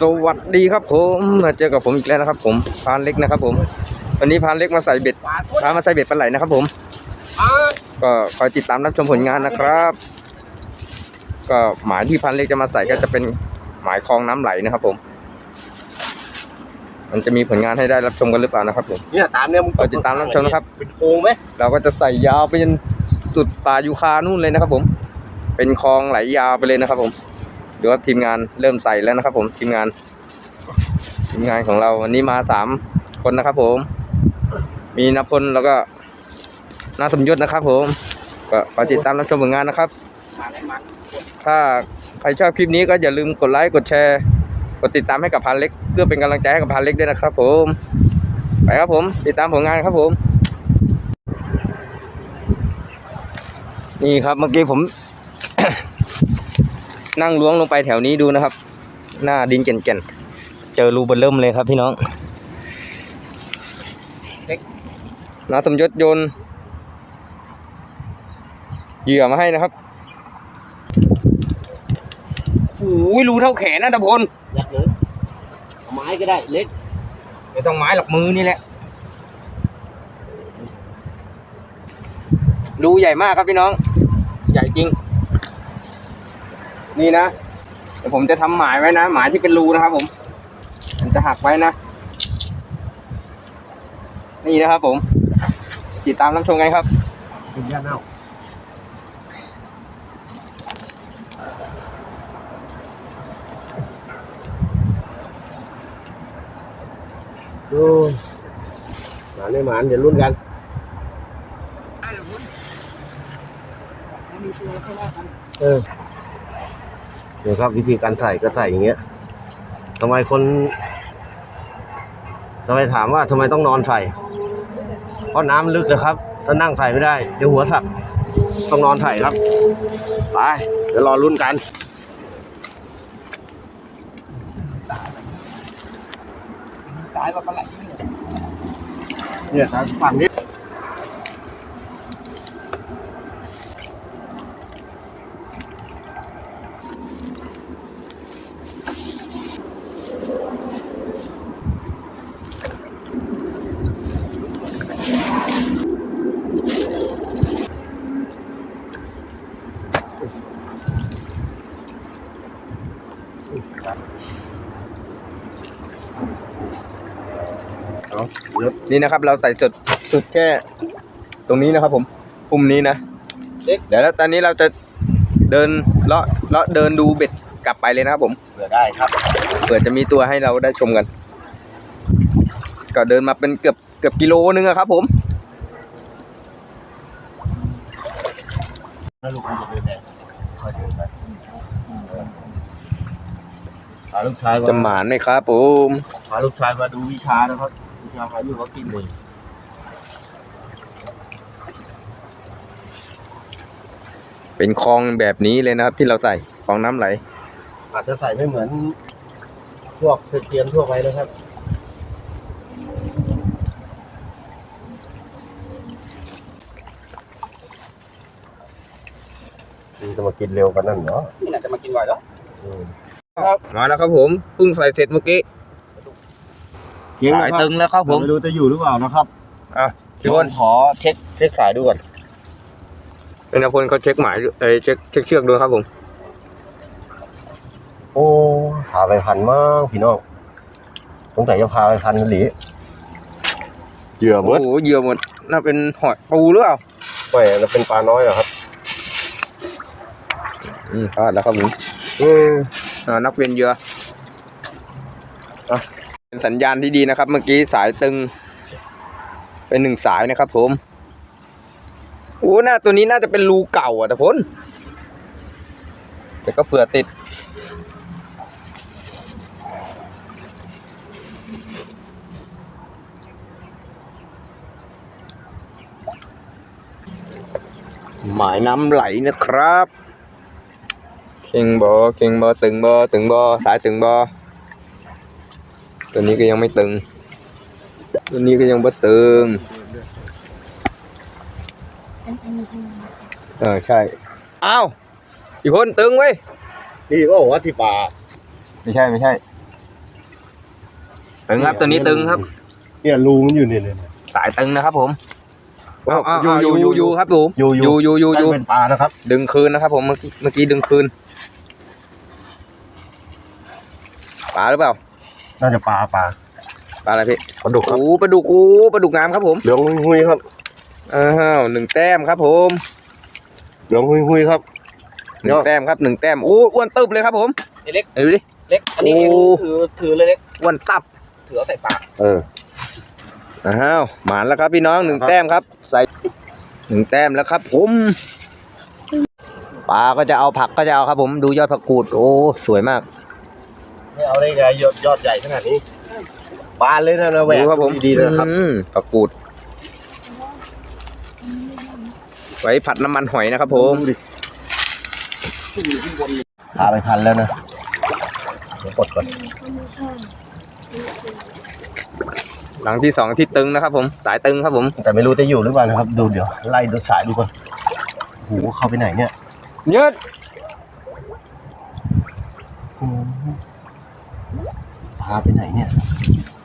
สวัสดีครับผมมาเจอกับผมอีกแล้วนะครับ ผมพานเล็กนะครับ ผมวันนี้พานเล็กมาใส่เบ็ดพามาใส่เบ็ดปลาไหลนะครับ ผม ก็คอยติดตามรับชมผลงานนะครับ ก็หมายที่พันเล็กจะมาใส่ก็จะเป็นหมายคลองน้ำไหลนะครับ ผม มันจะมีผลงานให้ได้รับชมกันหรือเปล่านะครับ ผมเนี่ยตามเนี่ยมึงก็ติดตามรับชมนะครับเป็นโครงไหมเราก็จะใส่ยาวไปจนสุดป่ายูคานู่นเลยนะครับ ผม เป็นคลองไหลยาวไปเลยนะครับ ผมเดี๋ยวว่าทีมงานเริ่มใส่แล้วนะครับ ผมทีมงาน ทีมงานของเราวันนี้มาสามคนนะครับ ผม มีนพลแล้วก็นาสมยศนะครับ ผมก็ขอติดตามรับชมผลงานนะครับ ถ้าใครชอบคลิปนี้ก็อย่าลืมกดไลค์กดแชร์กดติดตามให้กับพันเล็ก เพื่อเป็นกำลังใจให้กับพันเล็กด้วยนะครับ ผมไปครับผม ติดตามผลงานครับผม นี่ครับเมื่อกี้ผม นั่งล้วงลงไปแถวนี้ดูนะครับ หน้าดินแก่นๆ เจอรูเบนเริ่มเลยครับพี่น้องนาสมยศโยนเหยื่อมาให้นะครับโอ้ยรูเท่าแขนนะตะพลอยากเลยเอาไม้ก็ได้เล็กไม่ต้องไม้หรอกมือนี่แหละรูใหญ่มากครับพี่น้อง ใหญ่จริง นี่นะเดี๋ยวผมจะทำหมายไว้นะ หมายที่เป็นรูนะครับ ผมผมจะหักไว้นะ นี่นะครับ ผม ติดตามรับชมกันครับเป็นย่าเน่าโอ้หมานไม่หมานเดี๋ยวรุ่นกันเออ เดี๋ยวครับวิธีการใส่ก็ใส่อย่างเงี้ยทำไมคนทำไมถามว่าทำไมต้องนอนใส่ เพราะน้ำลึกนะครับ ถ้านั่งใส่ไม่ได้ เดี๋ยวหัวสักต้องนอนใส่ครับ ไป เดี๋ยวรอรุ่นกันตายแบบปลาไหลเนี่ยครับฝั่งนี้ นี่นะครับ เราใส่สุดสุดแค่ ตรงนี้นะครับ ผมปุ่มนี้นะเดี๋ยวแล้วตอนนี้เราจะเดินเลาะเลาะเดินดูเบ็ดกลับไปเลยนะครับผมเผื่อได้ครับเผื่อจะมีตัวให้เราได้ชมกัน ก็เดินมาเป็นเกือบเกือบกิโลนึงอะครับ ผมถ้าลูกมันจะเดินแดงค่อยเดินไปเออพาลูกชายมาจะหมานไหมครับผมพาลูกชายมาดูวิชานะครับ วิชาพายุเขากินเลยเป็นคลองแบบนี้เลยนะครับ ที่เราใส่คลองน้ำไหล อาจจะใส่ไม่เหมือน พวกตะเกียนทั่วไปนะครับนี่จะมากินเร็วกันนั่นเหรอ นี่น่าจะมากินไหวแล้วอืมมาแล้วครับผมเพิ่งใส่เสร็จเมื่อกี้ เก่งสายนะครับตึงแล้วครับผม ไม่รู้จะอยู่หรือเปล่านะครับอะพี่พี่พวลนขอเช็คเช็คสายดูก่อนเป็นพลเขาเช็คหมายเอ้ยเช็คเช็คเชือกดูครับผม โอ้พาไปพันมากพี่น้องสงสัยจะพาไปพันหรือเหยื่อหมโอ้ดโหเหยื่อหมด น่าเป็นหอยปูหรือเปล่าแหมแล้วเป็นปลาน้อยเหรอครับอืมพลาดแล้วครับผมอืมอ่านักเวียนเหยื่ออะ เป็นสัญญาณที่ดีนะครับ เมื่อกี้สายตึง เป็นหนึ่งสายนะครับ ผมโอ้หน้าตัวนี้น่าจะเป็นรูเก่าอะแต่พ้นแต่ก็เผื่อติด หมายน้ำไหลนะครับเข่งบอเข่งบอตึงบอตึงบอสายตึงบอ ตัวนี้ก็ยังไม่ตึง ตัวนี้ก็ยังบ่ตึงเออใช่อ้าวอีกคนตึงเว้ยนี่ก็บอกว่าที่ปลาไม่ใช่ไม่ใช่ตึงครับตัวนี้ตึงครับ เนี่ยรูมันอยู่เนี่ยเนี่ยเนี่ยสายตึงนะครับ ผมเอาเอาอยู่เอาอยู่อยู่อยู่อยู่ครับผมอยู่อยู่อยู่อยู่อยู่ใกล้เป็นปลานะครับ ดึงคืนนะครับผมเมื่อกี้เมื่อกี้ดึงคืนปลาหรือเปล่า น่าจะปลาปลาปลาอะไรพี่ปลาดุกครับโอ้ปลาดุกโอ้ปลาดุกงามครับผมเหลืองหุยๆครับอ้าวหนึ่งแต้มครับผมเหลืองหุยๆครับหนึ่งแต้มครับหนึ่งแต้มโอ้อ้วนตึบเลยครับผมเล็กเห็นดูดิเล็กอันนี้โอ้เองถือถือเลยเล็กอ้วนตับถือเอาใส่ปากเอออ้าวหมานแล้วครับพี่น้องหนึ่งครับแต้มครับ ใส่หนึ่งแต้มแล้วครับ ผมปลาก็จะเอาผักก็จะเอาครับ ผมดูยอดผักกูดโอ้สวยมาก ไม่เอาได้ไงยอดยอดใหญ่ขนาดนี้ปลาเลยนะนะแหวดูกครับผมดีๆนะครับอืมผักกูด ไว้ผัดน้ำมันหอยนะครับผมพาไปพันแล้วนะเดี๋ยวกดก่อนหลังที่สองที่ตึงนะครับผมสายตึงครับผม แต่ไม่รู้จะอยู่หรือเปล่านะครับ ดูเดี๋ยวไล่ดูสายดูก่อนโอ้โหเข้าไปไหนเนี่ยยืดอื พาไปไหนเนี่ย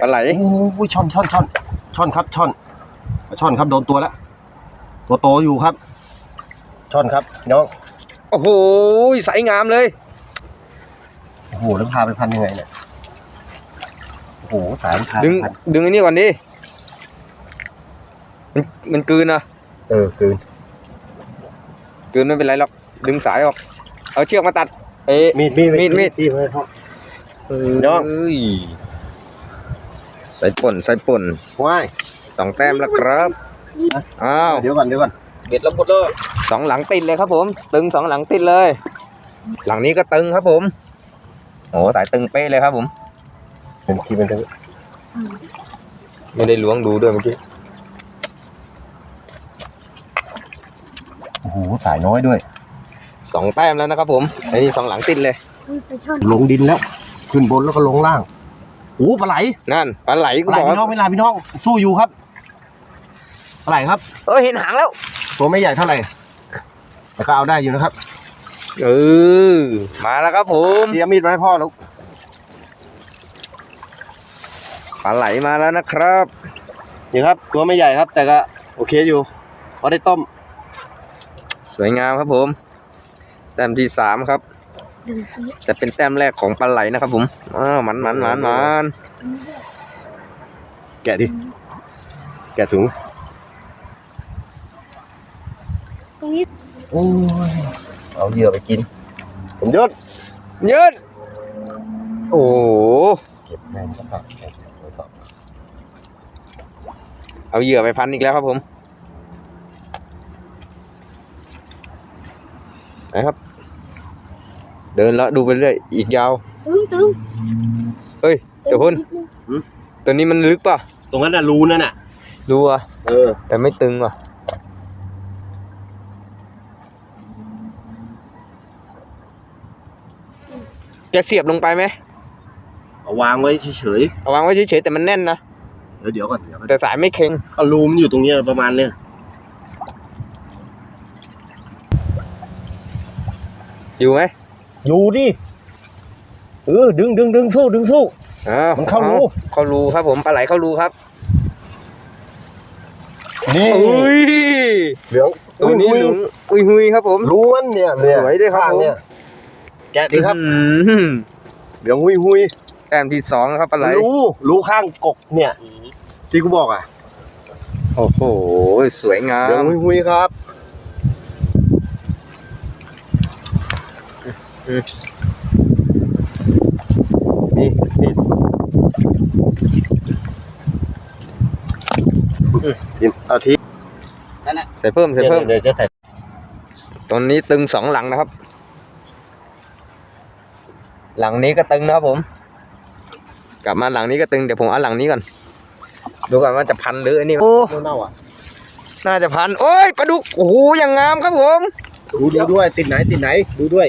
ปลาไหลโอ้ยช่อนช่อนช่อนช่อนครับช่อนช่อนครับโดนตัวแล้วตัวโตอยู่ครับ ช่อนครับน้องโอ้โหใสงามเลยโอ้โหแล้วพาไปพันยังไงเนี่ยโอ้โหสายมันพาไปดึงพันดึงไอ้นี่ก่อนดิมันมันกลืนนะเออคืนกลืนไม่เป็นไรหรอกดึงสายออก เอาเชือกมาตัด เอ๊ะมีดมีดมีดมีดมีดไม่พ่อ น้องเอ้ยใส่ป่นใส่ป่นว้ายสองแต้มแล้วครับอ้าวเดี๋ยวก่อนเดี๋ยวก่อนเบ็ดแล้วหมดเลยสองหลังติดเลยครับผม ตึงสองหลังติดเลย หลังนี้ก็ตึงครับผมโอ้สายตึงเป๊ะเลยครับผมเป็นคีเป็นไม่ได้ล้วงดูด้วยเมื่อกี้โอ้โหสายน้อยด้วยสองแต้มแล้วนะครับผมไอ้นี่สองหลังติดเลยไปช่อนลงดินแล้ว ขึ้นบนแล้วก็ลงล่างโอ้ปลาไหลนั่นปลาไหลปกูลาไหลบอกพี่น้องไม่ลาพี่น้องสู้อยู่ครับปลาไหลครับ เออเห็นหางแล้ว ตัวไม่ใหญ่เท่าไหร่แต่ก็เอาได้อยู่นะครับเออมาแล้วครับผมเตรียมมีดมาให้พ่อแล้วปลาไหลมาแล้วนะครับนี่ครับ ตัวไม่ใหญ่ครับ แต่ก็โอเคอยู่พอได้ต้ม สวยงามครับผมแต้มที่สามครับดึงปี๊ด แต่เป็นแต้มแรกของปลาไหลนะครับผมอ้าวหมันหมันหมันหมันแกะดิ แกะถุง ตรงนี้โอ้ยเอาเหยื่อไปกินผมยศยืดโอ้โหเก็บแม่งก็ตัดเก็บไว้ก่อนเอาเหยื่อไปพันอีกแล้วครับผมนะครับ เดินแล้วดูไปเรื่อยอีกยาว ตึงตึงเฮ้ยเดี๋ยวพุ่นตัวนี้มันลึกป่ะตรงนั้นน่ะรูนั่นน่ะดูอะเออ แต่ไม่ตึงว่ะจะเสียบลงไปไหมเอาวางไว้เฉยเอาวางไว้เฉยๆแต่มันแน่นนะๆเดี๋ยวเดี๋ยวก่อนเดี๋ยวก่อนแต่สายไม่เค็งเอารูมันอยู่ตรงเนี้ยประมาณเนี้ยอยู่ไหม อยู่ดิเออดึงดึงดึงสู้ดึงสู้ อ้าวมันเข้ารูอเข้ารูครับผมปลาไหลเข้ารูครับนี่อุ้ยเหลืองตัวนี้เหลืองอุ้ยหุยครับผมรูมันเนี่ยเนี่ยสวยด้วยครับข้างเนี่ย แกะดิครับอื้อหือเหลืองหุยหุยแต้มที่สองครับปลาไหลรูรูข้างกกเนี่ย ที่กูบอกอะ โอ้โหสวยงาเหลืองม หุยหุยครับ อืมนี่นี่ทิมเอาทีนั่นน่ะใส่เพิ่มใส่เพิ่มเดี๋ยวจะใส่ตอนนี้ตึงสองหลังนะครับ หลังนี้ก็ตึงนะครับผม กลับมาหลังนี้ก็ตึงเดี๋ยวผมเอาหลังนี้ก่อนดูก่อนว่าจะพันหรือไอันนี้โอ้เน่าๆอะน่าจะพันโอ้ยปลาดุกโอ้โหอย่างงามครับผม ดูดูด้วยติดไหนติดไหนดูด้วย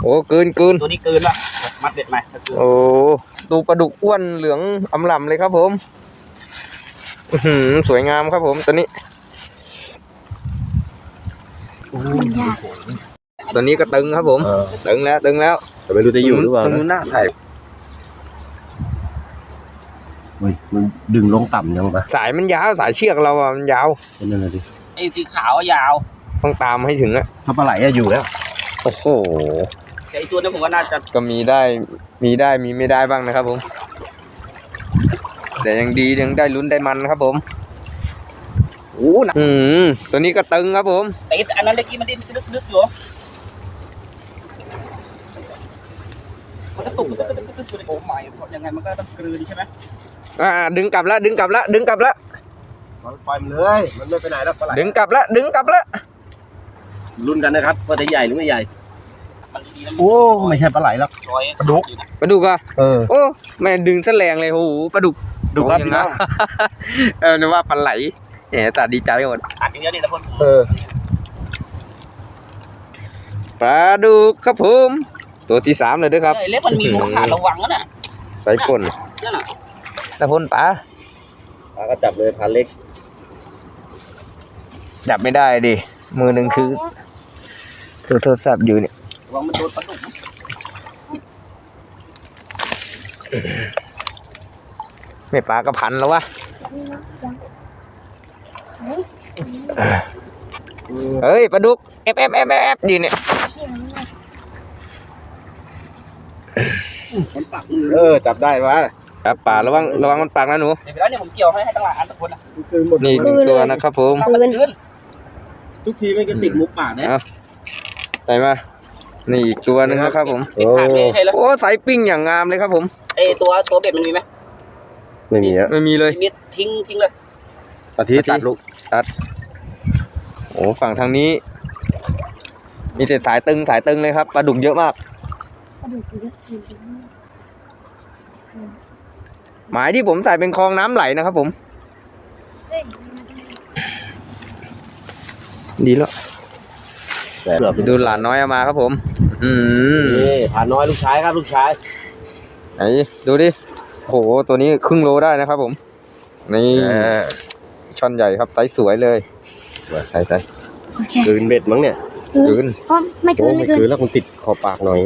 โอ้เกินเกินตัวนี้เกินละมัดเด็ดไหมโอ้ดูปลาดุกอ้วนเหลืองอำลำเลยครับผมสวยงามครับผมตัวนี้ตัวนี้ก็ตึงครับผม ตึงแล้วตึงแล้วไม่รู้จะอยู่หรือเปล่าตรงนหน้าใส่มันดึงลงต่ำยังปะสายมันยาวสายเชือกเราอะมันยาวนั่นแหละดิไอ้สีขาวยาว ต้องตามให้ถึงอะถ้าปลาไหลอะอยู่แล้ว โอ้โห แต่ไอ้ตัวนี้ผมว่าน่าจะก็มีได้มีได้มีไม่ได้บ้างนะครับผม แต่ยังดียังได้ลุ้นได้มันครับผมโอ้หนักอืมตัวนี้ก็ตึงครับผมแต่อันนั้นเมื่อกี้มันดิ้นลึกๆอยู่มันก็ตุ่มมันก็ตึ๊ดๆอยู่ในโอ่งใหม่ยังไงมันก็ต้องกลืนใช่ไหมอ่าดึงกลับละดึงกลับละดึงกลับละมันปล่อยมันเลย มันไม่ไปไหนแล้วปลาไหลดึงกลับละดึงกลับละ ลุ้นกันนะครับว่าจะใหญ่หรือไม่ใหญ่มันดีๆนะโอ้ไม่ใช่ปลาไหลหรอกร้อยปลาดุกอยู่นะปลาดุกอะเออโอ้แม่ดึงซะแรงเลยโอ้โหปลาดุกดูครับโอ้พี่ยังน้นะองเออนึกว่าปลาไหลแหมตัดดีใจหมดอัดอย่างเดียวนี่แหละคนเออปลาดุกครับผมตัวที่สามเลยด้วยครับไอ้เล็บมันมีรูขาดระวังนะน่ะใส่ป่นนั่นน่ะตะพนปลาปลาก็จับเลยพันเล็กจับไม่ได้ดิมือหนึ่งคือ ถือโทรศัพท์อยู่เนี่ยระวังมันโดนปลาดุกนะไม่ปลาก็พันแล้ววะเฮ้ยปลาดุกเอฟเอฟเอฟเอฟดีเนี่ยมันปักมือเออจับได้ปะครับป่าระวังระวังมันปากนะหนูเดี๋ยวไปแล้วเนี่ยผมเกี่ยวให้ให้ตั้งหลายอันตะคนนะนี่หนึ่งตัวนะครับผมมันกลืนทุกทีไม่ก็ติดมุกปากเนี่ย ใส่มา นี่อีกตัวหนึงนะครับผมติดขาดเลยใช่แล้วโอ้สายปิ้งอย่างงามเลยครับผม ไอ้ตัวตัวเบ็ดมันมีไหมไม่มีอะไม่มีเลย มีทิ้งทิ้งเลยอาทิตย์ตัดลูกโอ้ฝั่งทางนี้ มีแต่สายตึงสายตึงเลยครับปลาดุกเยอะมาก กระดูกเยอะจริงหมายที่ผมใส่เป็นคลองน้ำไหลนะครับผมเฮ้ยดีแล้ว เกือบดูหลานน้อยเอามาครับผม อืมนี่ผ่านน้อยลูกชายครับลูกชายไหนดูดิโอ้โหตัวนี้ครึ่งโลได้นะครับผม นี่ช่อนใหญ่ครับไซส์สวยเลยใส่ใส่โอเคกลืนเบ็ดมั้งเนี่ยคืนก็ไม่โอ้เกินไม่ไม่เกินกลืนแล้วคงติดขอบปากหน่อย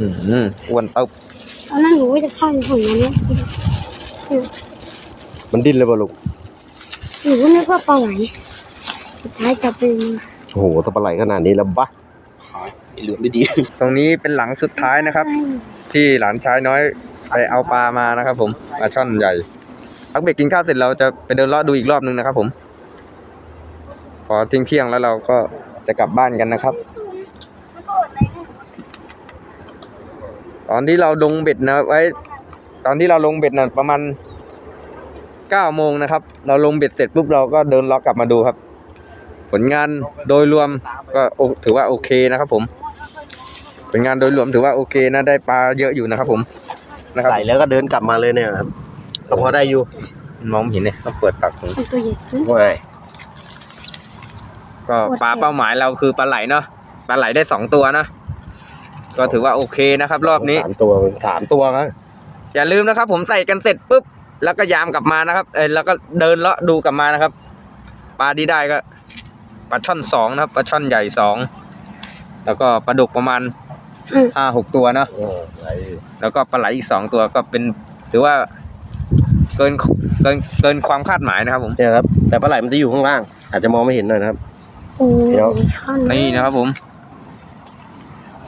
อืมอ้วนเต้าเอานั่นหนูไว้จะเข้าในถุงนั้นเนี่ยมันดิ้นเลยป่ะลูกหนูก็นึกว่าปลาไหลสุดท้ายจับเป็น โอ้โหถ้าปลาไหลขนาดนี้แล้วบะไอ้เหลือมไม่ดี ตรงนี้เป็นหลังสุดท้ายนะครับ ที่หลานชายน้อยไปเอาปลามานะครับ ผมปลาช่อนใหญ่พักเบรกกินข้าวเสร็จเราจะไปเดินเลาะดูอีกรอบนึงนะครับ ผม พอเที่ยงเที่ยงๆแล้วเราก็จะกลับบ้านกันนะครับ ตอนที่เราลงเบ็ดนะไว้ ตอนที่เราลงเบ็ดนะประมาณเก้าโมงนะครับ เราลงเบ็ดเสร็จปุ๊บเราก็เดินเลาะกลับมาดูครับ ผลงานโดยรวมก็โอถือว่าโอเคนะครับ ผม ผลงานโดยรวมถือว่าโอเคนะได้ปลาเยอะอยู่นะครับ ผมนะครับใส่แล้วก็เดินกลับมาเลยเนี่ยครับก็พอได้อยู่มองไม่เห็นเนี่ยต้องเปิดปากถุงตัวใหญ่ขึ้นว่าไงก็ปลาเป้าหมายเราคือปลาไหลเนาะปลาไหลได้สองตัวนะก็ถือว่าโอเคนะครับ รอบนี้สามตัวสามตัวครับอย่าลืมนะครับ ผมใส่กันเสร็จปุ๊บแล้วก็ยามกลับมานะครับ เออแล้วก็เดินเลาะดูกลับมานะครับ ปลาที่ได้ก็ ปลาช่อนสองนะครับปลาช่อนใหญ่สองแล้วก็ปลาดุกประมาณห้าหกตัวเนาะเออไหลแล้วก็ปลาไหลอีกสองตัวก็เป็นถือว่าเกินเกินเกินความคาดหมายนะครับ ผมเนี่ยครับ แต่ปลาไหลมันจะอยู่ข้างล่าง อาจจะมองไม่เห็นหน่อยนะครับ โอ้เดี๋ยวยช่อนนี่นะครับผม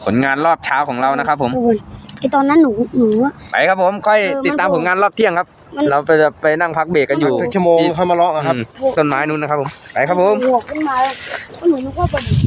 ผลงานรอบเช้าของเรานะครับ ผมโอ้ยไอตอนนั้นหนูหนูอะไปครับผมค่อยเออมันติดตามผลงานรอบเที่ยงครับ มันเราไปจะไปนั่งพักเบรกกันอยู่สักชั่วโมงค่อยมาเลาะนะครับอืมต้นไม้นู้นนะครับผม ไปครับผม หัวขึ้นมาแล้วหนูนึกว่าปลาดุก